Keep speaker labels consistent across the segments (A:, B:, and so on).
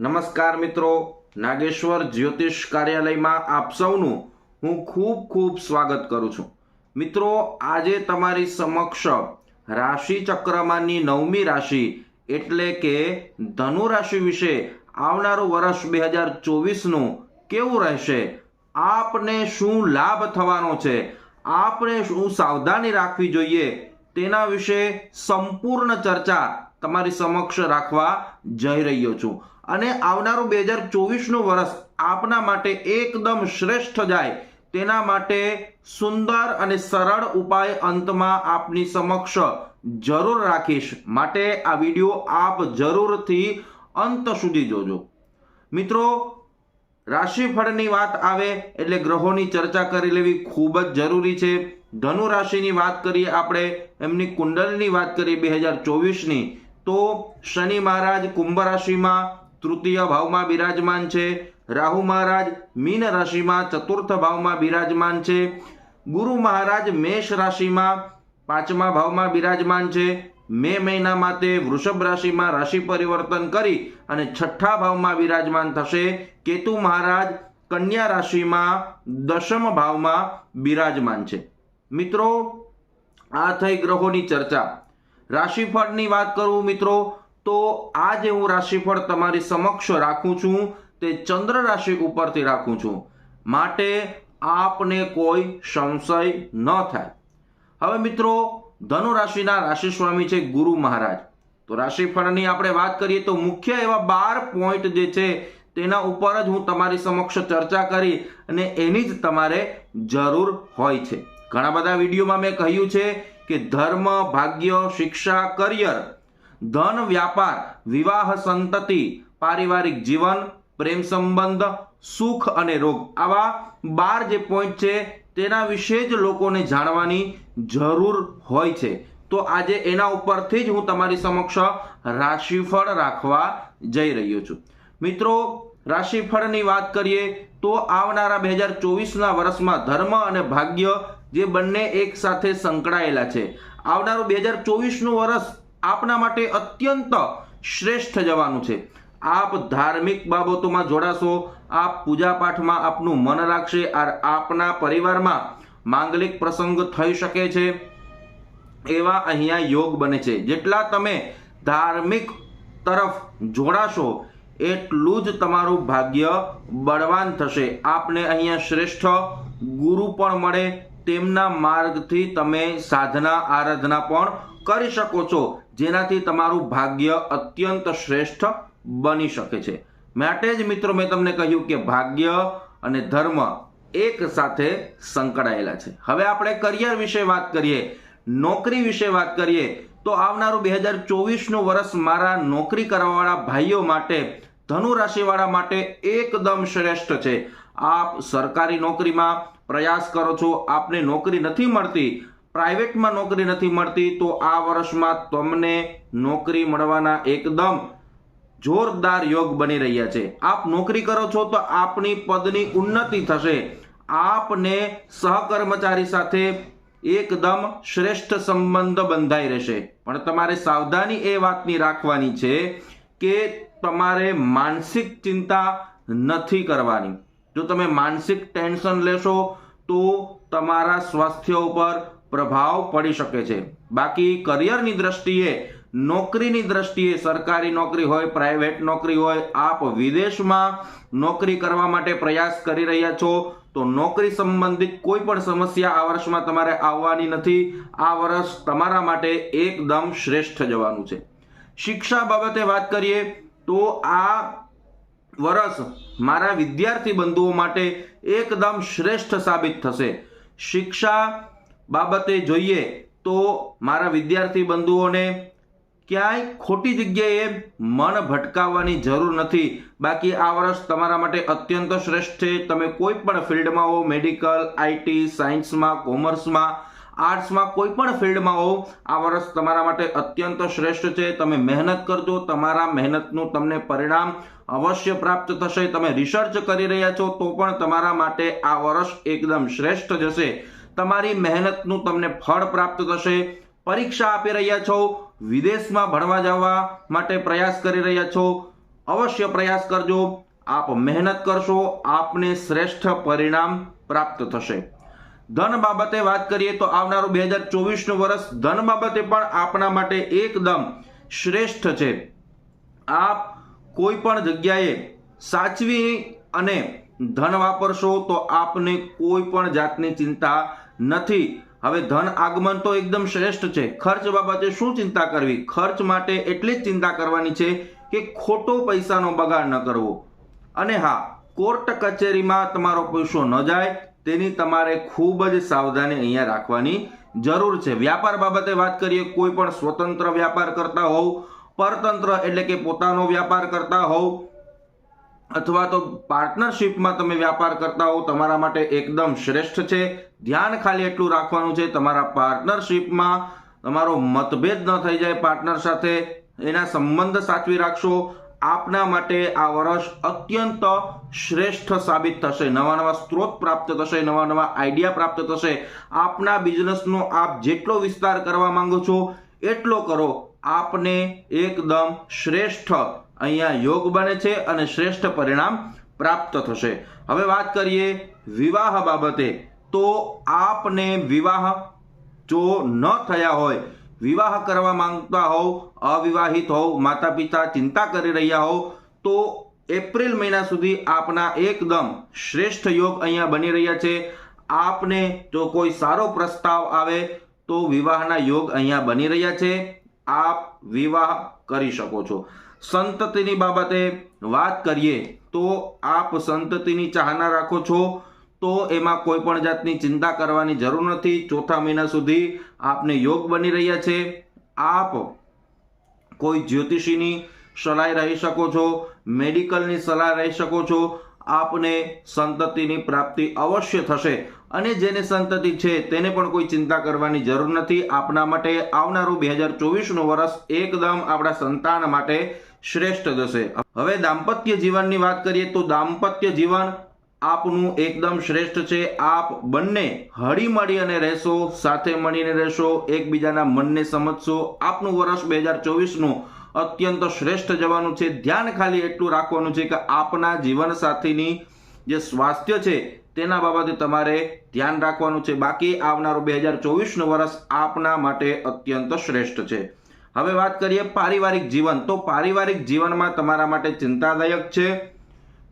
A: નમસ્કાર મિત્રો, નાગેશ્વર જ્યોતિષ કાર્યાલયમાં આપ સૌનું હું ખૂબ ખૂબ સ્વાગત કરું છું. મિત્રો, આજે તમારી સમક્ષ રાશિ ચક્રમાંની નવમી રાશિ એટલે કે ધનુ રાશિ વિશે આવનારું વર્ષ બે હજાર ચોવીસનું કેવું રહેશે? આપને શું લાભ થવાનો છે? આપણે શું સાવધાની રાખવી જોઈએ? તેના વિશે સંપૂર્ણ ચર્ચા તમારી સમક્ષ રાખવા જઈ રહ્યો છું. અને આવનારું બે હજાર ચોવીસનું વર્ષ આપના માટે એકદમ શ્રેષ્ઠ જાય તેના માટે સુંદર અને સરળ ઉપાય અંતમાં આપની સમક્ષ જરૂર રાખીશ. માટે આ વીડિયો આપ જરૂરથી અંત સુધી જોજો. મિત્રો, રાશિફળની વાત આવે એટલે ગ્રહોની ચર્ચા કરી લેવી ખૂબ જ જરૂરી છે. ધનુ રાશિની વાત કરીએ આપણે, એમની કુંડલની વાત કરીએ બે હજાર ચોવીસની, તો શનિ મહારાજ કુંભ રાશિમાં તૃતીય ભાવમાં બિરાજમાન છે. રાહુ મહારાજ મીન રાશિમાં ચતુર્થ ભાવમાં બિરાજમાન છે. ગુરુ મહારાજ મેષ રાશિમાં પાંચમા ભાવમાં બિરાજમાન છે. મે મહિનામાં તે વૃષભ રાશિમાં રાશિ પરિવર્તન કરી અને છઠ્ઠા ભાવમાં બિરાજમાન થશે. કેતુ મહારાજ કન્યા રાશિમાં દશમ ભાવમાં બિરાજમાન છે. મિત્રો, આ થઈ ગ્રહોની ચર્ચા. રાશિફળની વાત કરું મિત્રો તો આજે હું રાશિફળ તમારી સમક્ષ રાખું છું તે ચંદ્ર રાશિ ઉપરથી રાખું છું. માટે આપને કોઈ સંશય ન થાય. હવે મિત્રો, ધનુ રાશિના રાશિ સ્વામી છે ગુરુ મહારાજ. તો રાશિફળની આપણે વાત કરીએ તો મુખ્ય એવા બાર પોઈન્ટ જે છે તેના ઉપર જ હું તમારી સમક્ષ ચર્ચા કરી અને એની જ તમારે જરૂર હોય છે. ઘણા બધા વિડીયોમાં મેં કહ્યું છે કે ધર્મ, ભાગ્ય, શિક્ષા, કરિયર ધન, વ્યાપાર, વિવાહ, સંતતિ, પારિવારિક જીવન, પ્રેમ સંબંધ, સુખ અને રોગ આવા બાર જે પોઈન્ટ છે તેના વિશે જ લોકોને જાણવાની જરૂર હોય છે. તો આજે એના ઉપરથી જ હું તમારી સમક્ષ રાશિફળ રાખવા જઈ રહ્યો છું. મિત્રો, રાશિફળની વાત કરીએ તો આવનારા બે હજાર ચોવીસના વર્ષમાં ધર્મ અને ભાગ્ય જે બંને એક સાથે સંકળાયેલા છે. આવનારું બે હજાર ચોવીસનું વર્ષ આપના માટે અત્યંત શ્રેષ્ઠ જવાનું છે. આપ ધાર્મિક બાબતોમાં જોડાશો, આપ પૂજા પાઠમાં આપનું મન રાખશે, આર આપના પરિવારમાં માંગલિક પ્રસંગ થઈ શકે છે. એવા અહીંયા યોગ બને છે. જેટલા તમે ધાર્મિક તરફ જોડાશો, એટલું જ તમારું ભાગ્ય બળવાન થશે. આપને અહીંયા શ્રેષ્ઠ ગુરુ પણ મળે, તેમના માર્ગથી તમે સાધના, આરાધના પણ કરી શકો છો, જેનાથી તમારું ભાગ્ય અત્યંત શ્રેષ્ઠ બની શકે છે. માટે જ મિત્રો, મેં તમને કહ્યું કે ભાગ્ય અને ધર્મ એક સાથે સંકળાયેલા છે. હવે આપણે કરિયર વિશે વાત કરીએ, નોકરી વિશે વાત કરીએ, તો આવનારું બે હજાર ચોવીસનું વર્ષ મારા નોકરી કરવાવાળા ભાઈઓ માટે ધનુ રાશિવાળા માટે એકદમ શ્રેષ્ઠ છે. આપ સરકારી નોકરીમાં પ્રયાસ કરો છો, આપને નોકરી નથી મળતી પ્રાઇવેટમાં નોકરી નથી મળતી, તો આ વર્ષમાં તમને નોકરી મળવાના એકદમ જોરદાર યોગ બની રહ્યા છે. આપ નોકરી કરો છો તો આપની પદની ઉન્નતિ થશે. આપને સહકર્મચારી સાથે એકદમ શ્રેષ્ઠ સંબંધ બંધાઈ રહેશે. પણ તમારે સાવધાની એ વાતની રાખવાની છે કે તમારે માનસિક ચિંતા નથી કરવાની. જો તમે માનસિક ટેન્શન લેશો, તો તમારા સ્વાસ્થ્ય ઉપર પ્રભાવ પડી શકે છે. બાકી કરિયરની દ્રષ્ટિએ, નોકરીની દ્રષ્ટિએ સરકારી નોકરી હોય, પ્રાઇવેટ નોકરી હોય, આપ વિદેશમાં નોકરી કરવા માટે પ્રયાસ કરી રહ્યા છો, તો નોકરી સંબંધિત કોઈ પણ સમસ્યા આ વર્ષમાં તમારે આવવાની નથી. આ વર્ષ તમારા માટે એકદમ શ્રેષ્ઠ જવાનું છે. શિક્ષા બાબતે વાત કરીએ, તો આ વર્ષ મારા વિદ્યાર્થી બંધુઓ માટે એકદમ શ્રેષ્ઠ સાબિત થશે. શિક્ષા બાબતે જોઈએ તો મારા વિદ્યાર્થી બંધુઓને ક્યાંય ખોટી જગ્યાએ મન ભટકાવવાની જરૂર નથી. બાકી આ વર્ષ તમારા માટે અત્યંત શ્રેષ્ઠ છે. તમે કોઈ પણ ફિલ્ડમાં હો, મેડિકલ આઈટી સાયન્સમાં, કોમર્સમાં, આર્ટ્સમાં, કોઈ પણ ફિલ્ડમાં હો, આ વર્ષ તમારા માટે અત્યંત શ્રેષ્ઠ છે. તમે મહેનત કરજો. તમારા મહેનતનું તમને પરિણામ અવશ્ય પ્રાપ્ત થશે. તમે રિસર્ચ કરી રહ્યા છો તો પણ તમારા માટે આ વર્ષ એકદમ શ્રેષ્ઠ જશે. તમારી મહેનતનું તમને ફળ પ્રાપ્ત થશે. પરીક્ષા આપી રહ્યા છો. વિદેશમાં ભણવા જવા માટે પ્રયાસ કરી રહ્યા છો. અવશ્ય પ્રયાસ કરજો. આપ મહેનત કરશો, આપને શ્રેષ્ઠ પરિણામ પ્રાપ્ત થશે. ધન બાબતે વાત કરીએ તો આવનારું બે હજાર ચોવીસનું વર્ષ ધન બાબતે પણ આપણા માટે એકદમ શ્રેષ્ઠ છે. આપ કોઈ પણ જગ્યાએ સાચવી અને ધન વાપરશો તો આપને કોઈ પણ જાતની ચિંતા નથી. હવે ધન આગમન તો એકદમ શ્રેષ્ઠ છે. ખર્ચ બાબતે શું ચિંતા કરવી? ખર્ચ માટે એટલી જ ચિંતા કરવાની છે કે ખોટો પૈસાનો બગાડ ન કરવો. અને હા, કોર્ટ કચેરીમાં તમારો પૈસો ન જાય, તેની તમારે ખૂબ જ સાવધાની અહીંયા રાખવાની જરૂર છે. વ્યાપાર બાબતે વાત કરીએ, કોઈ પણ સ્વતંત્ર વ્યાપાર કરતા હોવ, પરતંત્ર એટલે કે પોતાનો વ્યાપાર કરતા હોવ અથવા તો પાર્ટનરશિપમાં તમે વ્યાપાર કરતા હો, તમારા માટે એકદમ શ્રેષ્ઠ છે. ધ્યાન ખાલી એટલું રાખવાનું છે, તમારા પાર્ટનરશિપમાં તમારો મતભેદ ન થઈ જાય પાર્ટનર સાથે. એના સંબંધ સાચવી રાખશો. આપના માટે આ વર્ષ અત્યંત શ્રેષ્ઠ સાબિત થશે. નવા નવા સ્ત્રોત પ્રાપ્ત થશે, નવા નવા આઈડિયા પ્રાપ્ત થશે. આપના બિઝનેસનો આપ જેટલો વિસ્તાર કરવા માંગો છો, એટલો કરો. આપને એકદમ શ્રેષ્ઠ અહીંયા યોગ બને છે અને શ્રેષ્ઠ પરિણામ પ્રાપ્ત થશે. હવે વાત કરીએ વિવાહ બાબતે. તો આપને વિવાહ જો ન થયા હોય, વિવાહ કરવા માંગતા હોવ, અવિવાહિત હોવ માતા પિતા ચિંતા કરી રહ્યા હોવ, તો એપ્રિલ મહિના સુધી આપના એકદમ શ્રેષ્ઠ યોગ અહીંયા બની રહ્યા છે. આપને જો કોઈ સારો પ્રસ્તાવ આવે, તો વિવાહના યોગ અહીંયા બની રહ્યા છે. આપ વિવાહ કરી શકો છો. સંતતિની બાબતે વાત કરીએ તો આપ સંતતિની ચાહના રાખો છો તો એમાં કોઈ પણ જાતની ચિંતા કરવાની જરૂર નથી. ચોથા મહિના સુધી આપને યોગ બની રહ્યા છે. આપ કોઈ જ્યોતિષીની સલાહ રહી શકો છો, મેડિકલની સલાહ રહી શકો છો. આપને સંતતિની પ્રાપ્તિ અવશ્ય થશે અને જેને સંતતિ છે તેને પણ કોઈ ચિંતા કરવાની જરૂર નથી. આપના માટે આવનારું બે હજાર ચોવીસનું વર્ષ એકદમ આપણા સંતાન માટે શ્રેષ્ઠ જશે હવે દાંપત્ય જીવનની વાત કરીએ તો દાંપત્ય જીવન આપનું એકદમ શ્રેષ્ઠ છે. આપ બંને હળી મળી અને રહેશો, સાથે મળીને રહેશો, એકબીજાના મનને સમજશો. આપનું વર્ષ બે હજાર ચોવીસનું અત્યંત શ્રેષ્ઠ જવાનું છે. ધ્યાન ખાલી એટલું રાખવાનું છે કે આપના જીવનસાથીની જે સ્વાસ્થ્ય છે તેના બાબતે તમારે ધ્યાન રાખવાનું છે. બાકી આવનારું બે હજાર ચોવીસનું વર્ષ આપના માટે અત્યંત શ્રેષ્ઠ છે. હવે વાત કરીએ પારિવારિક જીવન. તો પારિવારિક જીવનમાં તમારા માટે ચિંતાદાયક છે.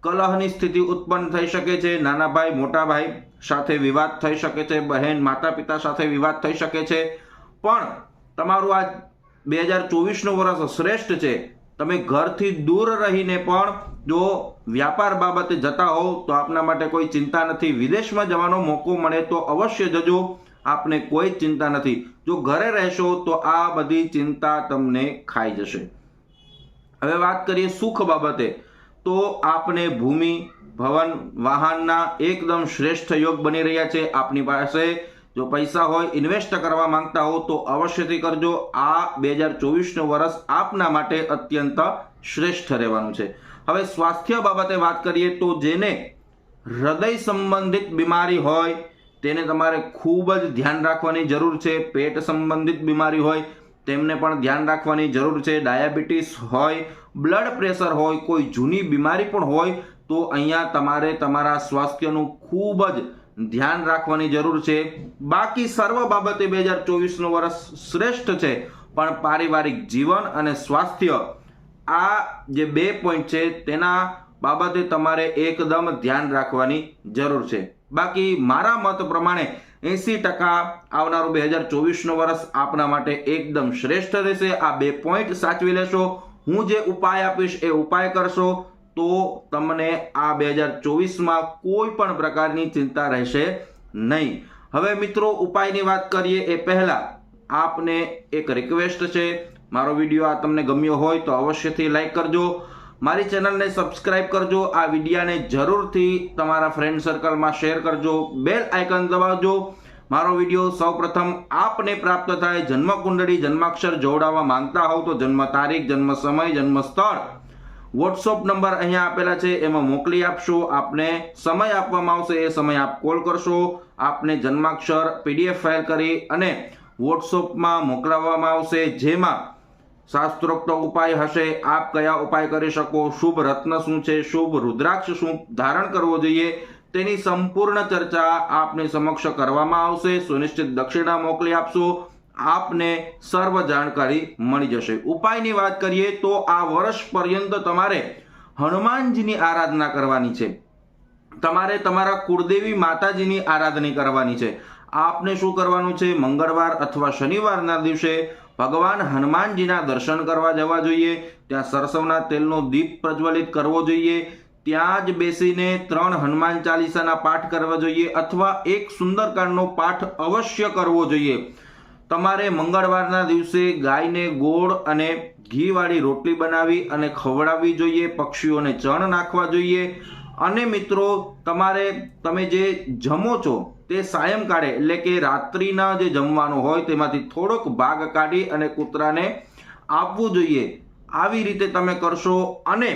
A: કલહની સ્થિતિ ઉત્પન્ન થઈ શકે છે. નાના ભાઈ, મોટા ભાઈ સાથે વિવાદ થઈ શકે છે. બહેન માતા પિતા સાથે વિવાદ થઈ શકે છે. પણ તમારું આ બે હજાર ચોવીસનું વર્ષ શ્રેષ્ઠ છે. તમે ઘરથી દૂર રહીને પણ જો વ્યાપાર બાબતે જતા હોવ તો આપના માટે કોઈ ચિંતા નથી. વિદેશમાં જવાનો મોકો મળે તો અવશ્ય જજો. આપને કોઈ ચિંતા નથી. જો ઘરે રહેશો તો આ બધી ચિંતા તમને ખાઈ જશે. હવે વાત કરીએ સુખ બાબતે. તો આપને ભૂમિ, ભવન, વાહનના એકદમ શ્રેષ્ઠ યોગ બની રહ્યા છે આપની પાસે. જો પૈસા હોય ઇન્વેસ્ટ કરવા માંગતા હો તો અવશ્યથી કરજો. આ બે હજાર ચોવીસનું વર્ષ આપના માટે અત્યંત શ્રેષ્ઠ રહેવાનું છે. હવે સ્વાસ્થ્ય બાબતે વાત કરીએ તો જેને હૃદય સંબંધિત બીમારી હોય તેને તમારે ખૂબ જ ધ્યાન રાખવાની જરૂર છે. પેટ સંબંધિત બીમારી હોય, તેમને પણ ધ્યાન રાખવાની જરૂર છે. ડાયાબિટીસ હોય, બ્લડ પ્રેશર હોય, કોઈ જૂની બીમારી પણ હોય, તો અહીંયા તમારે તમારા સ્વાસ્થ્યનું ખૂબ જ ધ્યાન રાખવાની જરૂર છે. બાકી સર્વ બાબતે બે હજાર ચોવીસનું વર્ષ શ્રેષ્ઠ છે. પણ પારિવારિક જીવન અને સ્વાસ્થ્ય, આ જે બે પોઈન્ટ છે, તેના બાબતે તમારે એકદમ ધ્યાન રાખવાની જરૂર છે. બાકી મારા મત પ્રમાણે એસી ટકા આવનારું બે હજાર ચોવીસનું વર્ષ આપના માટે એકદમ શ્રેષ્ઠ રહેશે. આ બે પોઈન્ટ સાચવી લેશો. હું જે ઉપાય આપીશ એ ઉપાય કરશો તો તમને આ બે હજાર ચોવીસમાં કોઈ પણ પ્રકારની ચિંતા રહેશે નહીં. હવે મિત્રો, ઉપાયની વાત કરીએ એ પહેલા. આપને એક રિક્વેસ્ટ છે. મારો વીડિયો આ તમને ગમ્યો હોય તો અવશ્યથી લાઈક કરજો. મારી ચેનલને સબસ્ક્રાઇબ કરજો, આ વિડીયાને જરૂરથી તમારા ફ્રેન્ડ સર્કલમાં શેર કરજો બેલ આઇકન દબાવજો. મારો વીડિયો સૌપ્રથમ આપને પ્રાપ્ત થાય જન્મ કુંડળી જન્માક્ષર જોડાવવા માંગતા હોવ તો જન્મ તારીખ, જન્મ સમય, જન્મ સ્થળ. વોટ્સઅપ નંબર અહીંયા આપેલા છે, એમાં મોકલી આપશો, આપને સમય આપવામાં આવશે, એ સમય આપ કોલ કરશો, આપને જન્માક્ષર પીડીએફ ફાઇલ કરી અને વોટ્સઅપમાં મોકલાવવામાં આવશે, જેમાં શાસ્ત્રોક્ત ઉપાય હશે. આપ કયા ઉપાય કરી શકો? શુભ રત્ન શું છે? શુભ રુદ્રાક્ષ શું ધારણ કરવો જોઈએ? તેની સંપૂર્ણ ચર્ચા આપની સમક્ષ કરવામાં આવશે. સુનિશ્ચિત દક્ષિણા મોકલી આપશો. આપને સર્વ જાણકારી મળી જશે. ઉપાયની વાત કરીએ તો આ વર્ષ પર્યંત તમારે હનુમાનજીની આરાધના કરવાની છે. તમારે તમારા કુળદેવી માતાજીની આરાધના કરવાની છે. આપને શું કરવાનું છે? મંગળવાર અથવા શનિવારના દિવસે ભગવાન હનુમાનજીના દર્શન કરવા જવા જોઈએ, ત્યાં સરસવના તેલનો દીપ પ્રજ્વલિત કરવો જોઈએ, ત્યાં જ બેસીને ત્રણ હનુમાન ચાલીસાના પાઠ કરવા જોઈએ અથવા એક સુંદરકાંડનો પાઠ અવશ્ય કરવો જોઈએ. તમારે મંગળવારના દિવસે ગાયને ગોળ અને ઘીવાળી રોટલી બનાવી અને ખવડાવવી જોઈએ, પક્ષીઓને ચણ નાખવા જોઈએ અને મિત્રો, તમારે, તમે જે જમો છો, તે સાયંકાળે, એટલે કે રાત્રિના જે જમવાનું હોય, તેમાંથી થોડોક ભાગ કાઢી અને કૂતરાને આપવું જોઈએ. આવી રીતે તમે કરશો અને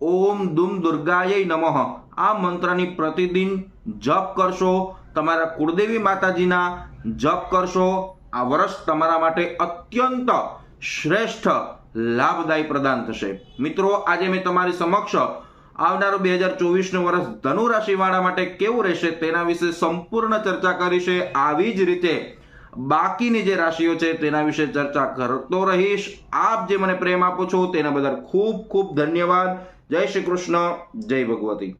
A: ઓમ દુમ દુર્ગાય નમઃ. આ મંત્રની પ્રતિદિન જપ કરશો, તમારા કુળદેવી માતાજીના જપ કરશો. આ વર્ષ તમારા માટે અત્યંત શ્રેષ્ઠ, લાભદાયી પ્રદાન થશે. મિત્રો, આજે મેં તમારી સમક્ષ આવનારું બે હજાર ચોવીસનું વર્ષ ધનુ રાશિવાળા માટે કેવું રહેશે તેના વિશે સંપૂર્ણ ચર્ચા કરી છે. આવી જ રીતે બાકીની જે રાશિઓ છે તેના વિશે ચર્ચા કરતો રહીશ. આપ જે મને પ્રેમ આપો છો તેના બદલ ખૂબ ખૂબ ધન્યવાદ. જય શ્રી કૃષ્ણ. જય ભગવતી.